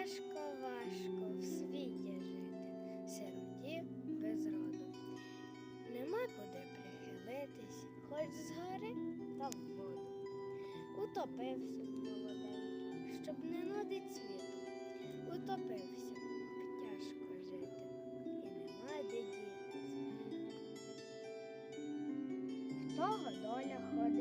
Тяжко, важко в світі жити, сироті без роду. Нема куди прихилитись, хоч згори та в воду. Утопився молоденький, щоб не нудить світу. Утопився, тяжко жити, і нема де дітись. В того доля ходить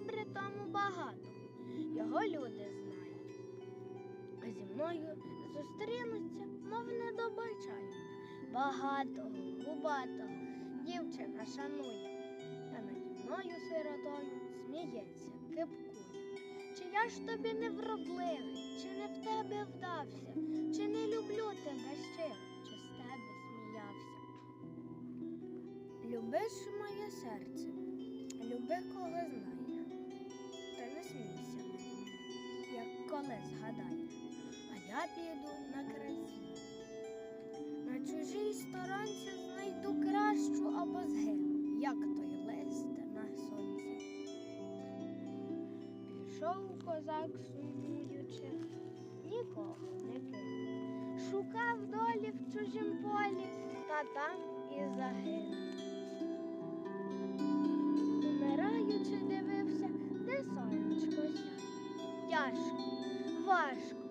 Добре тому багато, його люди знають. А зі мною зустрінуться, мов не добачають. Багатого, губатого дівчина шанує, та наді мною сиротою сміється, кипкує. Чи я ж тобі не вродливий, чи не в тебе вдався, чи не люблю тебе щиро, чи з тебе сміявся? Любиш моє серце, люби кого не смійся як коли згадаєш, а я піду на красі. На чужій сторонці знайду кращу або згину, як той лист на сонці. Пішов козак сумуючи, нікого не кинув. Шукав долі в чужім полі, та там і загинув. Важко умирати